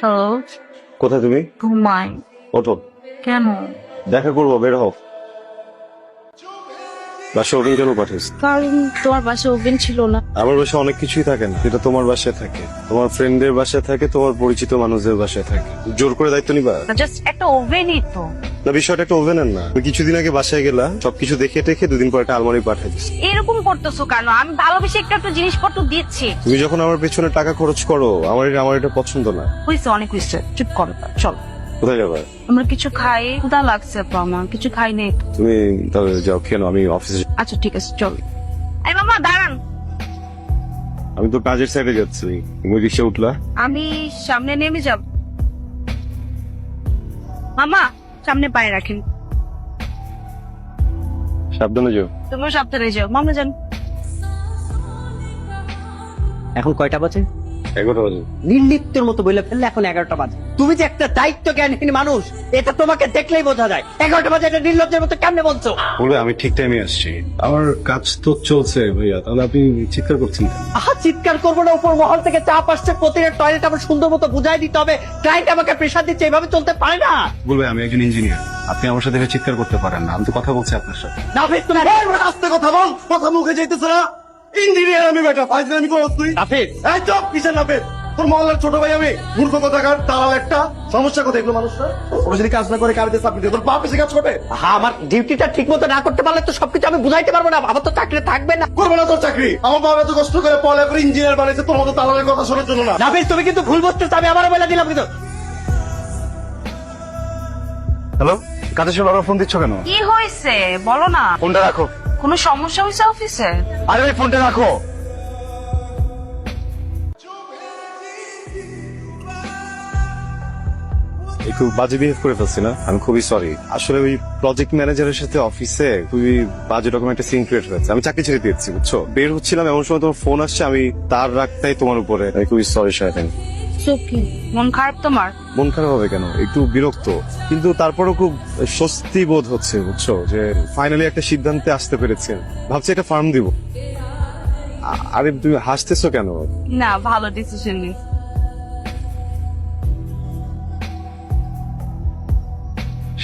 Hello কোথায় তুমি? ঘুমাই। ওঠো। কেন? দেখা করব বের হও। বাসা ওভেন কেন পাঠিয়েছ কারণ তোমার পাশে ওভেন ছিল না। আমার বাসায় অনেক কিছুই থাকে না যেটা তোমার বাসায় থাকে। তোমার ফ্রেন্ডদের বাসায় থাকে তোমার পরিচিত মানুষদের বাসায় থাকে। জোর করে দায়িত্ব নিবা? জাস্ট একটা ওভেনই তো। না বিষয়টা একটা ওভেনের না। তুমি কিছুদিন আগে বাসায় গেলা সবকিছু দেখে টেখে দুদিন পর একটা আলমারি পাঠিয়ে দিচ্ছি এরকম করতেছো কেন? আমি ভালোবেসে একটা একটা জিনিসপত্র দিচ্ছি। তুমি যখন আমার পেছনে টাকা খরচ করো আমার এটা আমার এটা পছন্দ না। হয়েছে অনেক হয়েছে চুপ করো চল। কোথায় যাবে? আমরা কিছু খাই। ক্ষুধা লাগছে আমার। কিছু খাই নেই। তুমি তাহলে যাও কেন আমি অফিসে আচ্ছা ঠিক আছে চল। এই মামা দাঁড়ান। আমি তো কাজের সাইডে যাচ্ছি। তুমি রিক্সা উঠলা? আমি সামনে নেমে যাব। মামা সামনে পায়ে রাখেন। সাবধানে যাও। তুমিও সাবধানে যাও। মামা যান। এখন কয়টা বাজে? এগারোটা বাজে নির্লিপ্তের মতো বলে ফেললে এখন এগারোটা বাজে। তুমি যে একটা দায়িত্ব জ্ঞানহীন মানুষ এটা তোমাকে দেখলেই বোঝা যায়। এগারোটা বাজে এটা নির্লজ্জের মতো কেমনে বলছো? বলবে আমি ঠিক টাইমে আসছি। আমার কাজ তো চলছে ভাইয়া তাহলে আপনি চিৎকার করছেন কেন? আহা চিৎকার করব না উপর মহল থেকে চাপ আসছে প্রতিটা টয়লেট আমার সুন্দর মতো বুঝাই দিতে হবে। ক্লায়েন্ট আমাকে প্রেশার দিচ্ছে এভাবে চলতে পারে না। বলবে আমি একজন ইঞ্জিনিয়ার আপনি আমার সাথে এভাবে চিৎকার করতে পারেন না আমি তো কথা বলছি আপনার সাথে। না ভাই তুমি আস্তে কথা বল কথা মুখে যাইতেছে না। ইঞ্জিনিয়ার আমি বেটা ফাইজলামি তুই নাফিস। এই চপ কিসের তোর মহল্লার ছোট ভাই আমি মূর্খ কথাকার দালাল একটা। সমস্যা কোথায় এগুলো মানুষরা? ওরা যদি কাজ না করে কাবিতে দিয়ে তোর বাপ এসে কাজ করবে? হ্যাঁ আমার ডিউটিটা ঠিক মতো না করতে পারলে তো সবকিছু আমি বুঝাইতে পারব না। আমার তো চাকরি থাকবে না। করবে না তোর চাকরি। আমার বাবা এত কষ্ট করে পড়া করে ইঞ্জিনিয়ার বানিয়েছে তোর মতো দালালের কথা শোনার জন্য না। নাফিস তুমি কিন্তু ভুল বুঝতেছো আমি বলে দিলাম কিন্তু। হ্যালো কাজের সময় ফোন দিচ্ছ কেন? কি হয়েছে? বলো না। ফোনটা রাখো। কোনো সমস্যা হয়েছে অফিসে? আরে ভাই ফোনটা রাখো। একটু বাজে বিহেভ করে ফেলছি না? আমি খুবই সরি আসলে ওই প্রজেক্ট ম্যানেজারের সাথে অফিসে খুবই বাজে রকম একটা সিন ক্রিয়েট হয়েছে। আমি চাকরি ছেড়ে দিয়েছি বুঝছ? বের হচ্ছিলাম এমন সময় তোমার ফোন আসছে আমি তার রাখতাই তোমার উপরে। আমি খুবই সরি কি? মন খারাপ তোমার? মন খারাপ হবে কেন? একটু বিরক্ত। কিন্তু তারপরও খুব স্বস্তি বোধ হচ্ছে বুঝছ? যে ফাইনালি একটা সিদ্ধান্তে আসতে পেরেছে। ভাবছি একটা ফার্ম দিব। আরে তুমি হাসতেছো কেন? না ভালো ডিসিশন নি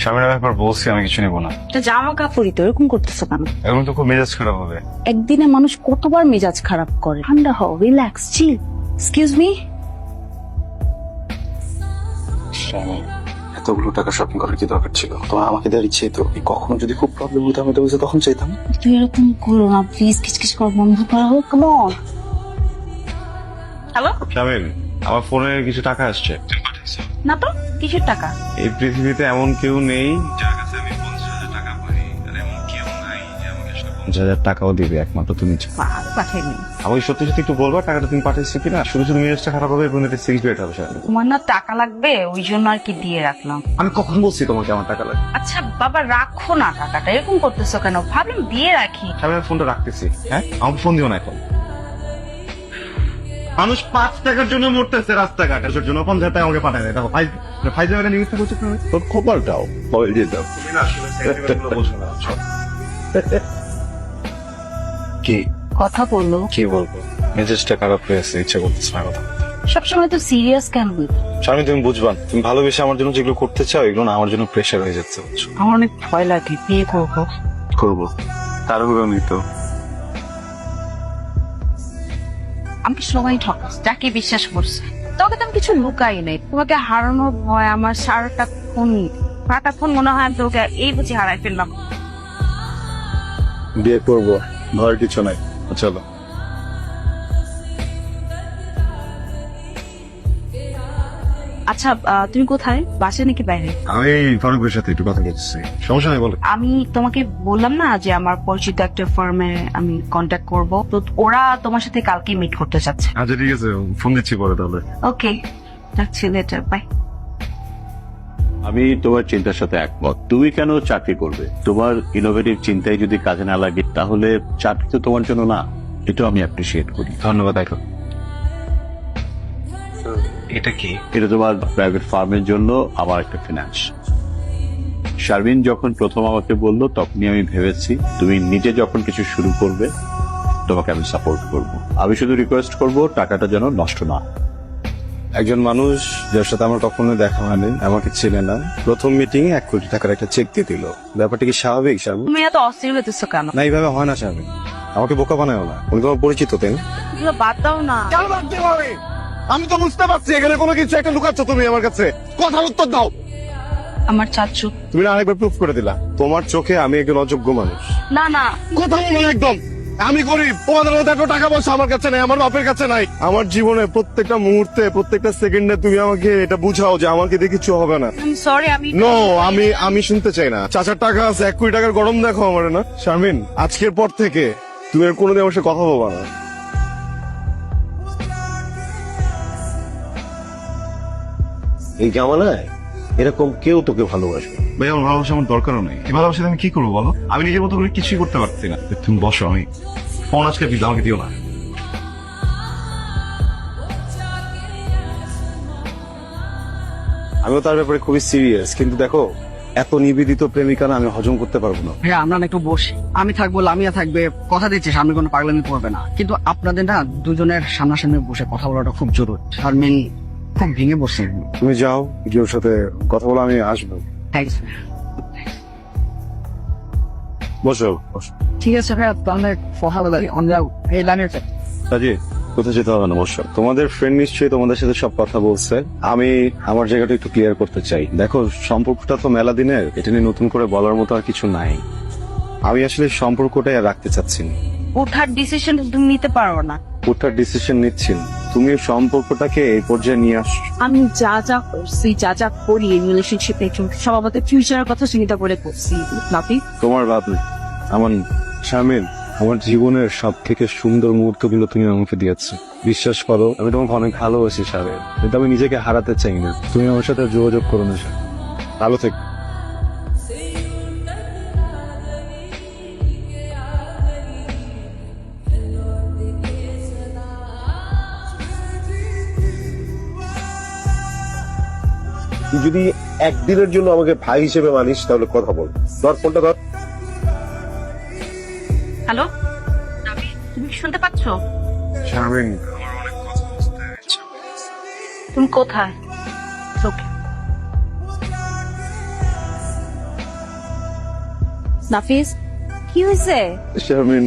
স্বামীর ব্যাপার বলছি আমি কিছু নেব না। এটা জামা কাপড়ই তো এরকম করতেছো কেন? এখন তো খুব মেজাজ খারাপ হবে। একদিনে মানুষ কতবার মেজাজ খারাপ করে? ঠান্ডা হও রিল্যাক্স চিল এক্সকিউজ মি এতগুলো টাকা শপিং করার কি দরকার ছিল? তোমার আমাকে দেওয়ার ইচ্ছে তো। কখনো যদি খুব প্রবলেম হতো আমি তো বুঝে তখন চাইতাম। তুই এরকম করো না প্লিজ কিচকিচ কর বন্ধ করা হোক কেমন হ্যালো শামিল আমার ফোনে কিছু টাকা আসছে। না তো কিসের টাকা? এই পৃথিবীতে এমন কেউ নেই যার পঞ্চাশ হাজার টাকাও দিবে একমাত্র তুমি। পাঠাইনি আমাকে সত্যি সত্যি একটু বলবা টাকাটা তুমি পাঠিয়েছো কিনা? শুধু শুধু মেজাজটা খারাপ হবে এবং এটা সিক্রেট হবে শামিল। তোমার না টাকা লাগবে ওই জন্য আর কি দিয়ে রাখলাম। আমি কখন বলছি তোমাকে আমার টাকা লাগবে? আচ্ছা বাবা রাখো না টাকাটা। এরকম করতেছো কেন? ভাবলাম দিয়ে রাখি। আমি ফোনটা রাখতেছি হ্যাঁ? আমার ফোন দিও না এখন। মানুষ পাঁচ টাকার জন্য মরতেছে রাস্তাঘাটে। এর জন্য পঞ্চাশ টাকা আমাকে পাঠায় দেয়। দেখো ফাইজ একটা নিউজটা করছ তুমি? তোর খবরটাও বল দিয়ে দাও। তুমি না আসলে কি? কথা বলল। কি বলব? মেজাজটা খারাপ হয়েছে ইচ্ছা করতেছে না কথা। সবসময় তো সিরিয়াস কেন বলব? স্বামী তুমি বুঝবা তুমি ভালোবেসে আমার জন্য যেগুলো করতে চাও এগুলো না আমার জন্য প্রেশার হয়ে যাচ্ছে বুঝছ? আমার অনেক ভয় লাগে। বিয়ে করব? করব। তারও হবে আমি তো আমাকে সবাই ঠকাস যাকে বিশ্বাস করছে। তোকে তো আমি কিছু লুকাই নাই। তোমাকে হারানোর ভয় আমার সারাটা ফোন সারাটা ফোন মনে হয় আমি তোকে এই বুঝি হারাই ফেললাম। বিয়ে করব। ভয়ের কিছু নাই। চলো। আচ্ছা আহ, তুমি কোথায়? বাসে নাকি বাইরে? আমি ফারুকের সাথে একটু কথা বলছি সমস্যা নেই বলো। আমি তোমাকে বললাম না যে আমার পরিচিত একটা ফার্মে আমি কন্ট্যাক্ট করব। তো ওরা তোমার সাথে কালকে মিট করতে চাচ্ছে। আচ্ছা ঠিক আছে ফোন দিচ্ছি পরে তাহলে। ওকে রাখছি লেটার বাই আমি তোমার চিন্তার সাথে একমত। তুমি কেন চাকরি করবে? তোমার ইনোভেটিভ চিন্তায় যদি কাজে না লাগে তাহলে চাকরি তো তোমার জন্য না। এটা আমি অ্যাপ্রিসিয়েট করি। ধন্যবাদ দেখো এটা কি? এটা তোমার প্রাইভেট ফার্মের জন্য আমার একটা ফিনান্স শারমিন যখন প্রথম আমাকে বলল তখনই আমি ভেবেছি তুমি নিজে যখন কিছু শুরু করবে তোমাকে আমি সাপোর্ট করব। আমি শুধু রিকোয়েস্ট করব টাকাটা যেন নষ্ট না হয়। একজন মানুষ যার সাথে আমার কখনো দেখা হয়নি আমাকে চেনে না। প্রথম মিটিং এক কোটি টাকার একটা চেক দিয়ে দিল। ব্যাপারটা কি স্বাভাবিক স্বাভাবিক তুমি এত অস্থির কেন? না এইভাবে হয় না স্বাভাবিক আমাকে বোকা বানায় না। উনি তোমার পরিচিত তাই না? এগুলো বাদ দাও না। কেন আমি তো বুঝতে পারছি এখানে কোনো কিছু একটা লুকাচ্ছ তুমি আমার কাছে। কথার উত্তর দাও। আমার চাচু। তুমি না আরেকবার প্রুফ করে দিলা। তোমার চোখে আমি একজন অযোগ্য মানুষ। না না। কথা বলো একদম। আমি গরিব তোমাদের মতো এত টাকা পয়সা আমার কাছে নাই আমার বাপের কাছে নাই। আমার জীবনে প্রত্যেকটা মুহূর্তে প্রত্যেকটা সেকেন্ডে তুমি আমাকে এটা বুঝাও যে আমাকে দিয়ে কিছু হবে না। আমি সরি আমি নো আমি আমি শুনতে চাই না। চাচার টাকা আছে এক কোটি টাকার গরম দেখো আমার না। শারমিন আজকের পর থেকে তুমি আর কোনোদিন আমার সাথে কথা বলবা না। এই জামানায় এরকম কেউ তোকে ভালোবাসবে। ভাই আমার ভালোবাসা আমার দরকারও নেই। এই ভালোবাসাতে আমি কি করব বলো? আমি নিজের মতো করে কিছুই করতে পারছি না। তুমি বসো আমি ফোন আজকে দিতে আমাকে দিও না। আমিও তার ব্যাপারে খুবই সিরিয়াস কিন্তু দেখো এত নিবেদিত প্রেমিকা না আমি হজম করতে পারব না। ভাইয়া আমরা না একটু বসি। আমি থাকব লামিয়া থাকবে কথা দিচ্ছি সামনে কোনো পাগলামি করবে না। কিন্তু আপনাদের না দুজনের সামনাসামনি বসে কথা বলাটা খুব জরুরি। আর শারমিন খুব ভেঙে বসছে তুমি যাও গিয়ে ওর সাথে কথা বলে আমি আসব। থ্যাংকস বসো বসো। ঠিক আছে ভাইয়া তাহলে কথা বলে অন যাও এই লামিয়া কাজে কোথাও যেতে হবে না? অবশ্য তোমাদের ফ্রেন্ড নিশ্চয়ই তোমাদের সাথে সব কথা বলছে। আমি আমার জায়গাটা একটু ক্লিয়ার করতে চাই। দেখো সম্পর্কটা তো মেলা দিনের। এটা নিয়ে নতুন করে বলার মতো আর কিছু নাই। আমি আসলে সম্পর্কটাই আর রাখতে চাচ্ছি না। ওঠার ডিসিশন তুমি নিতে পারো না। ওটার ডিসিশন নিচ্ছি না। তুমি সম্পর্কটাকে এই পর্যায়ে নিয়ে আসছো আমি যা যা করছি যা যা করি রিলেশনশিপে সব আমাদের ফিউচারের কথা চিন্তা করে করছি। নাপি তোমার ভাব নেই। আমার স্বামীর আমার জীবনের সব থেকে সুন্দর মুহূর্তগুলো তুমি আমাকে দিয়েছ। বিশ্বাস করো আমি তোমাকে অনেক ভালোবাসি সাহেব কিন্তু আমি নিজেকে হারাতে চাই না। তুমি আমার সাথে যোগাযোগ করো না স্যার। ভালো থেকে। তুই যদি একদিনের জন্য আমাকে ভাই হিসেবে মানিস তাহলে কথা বল। ধর ফোনটা ধর। হ্যালো? তুমি শুনতে পাচ্ছ? শারমিন তুমি কোথায়? ওকে। নাফিস কি হয়েছে? শারমিন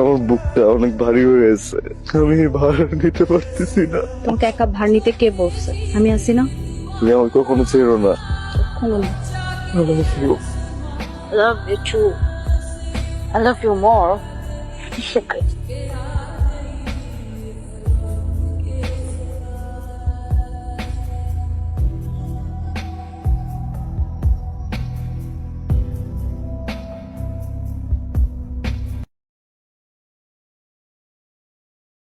আমার বুকটা অনেক ভারী হয়ে গেছে। আমি ভার নিতে পারতেছি না। তোমাকে একা ভার নিতে কে বলছে? আমি আছি না? তুমি আমাকে কখনো ছেড়ো না কখনো না I love you too. I love you more.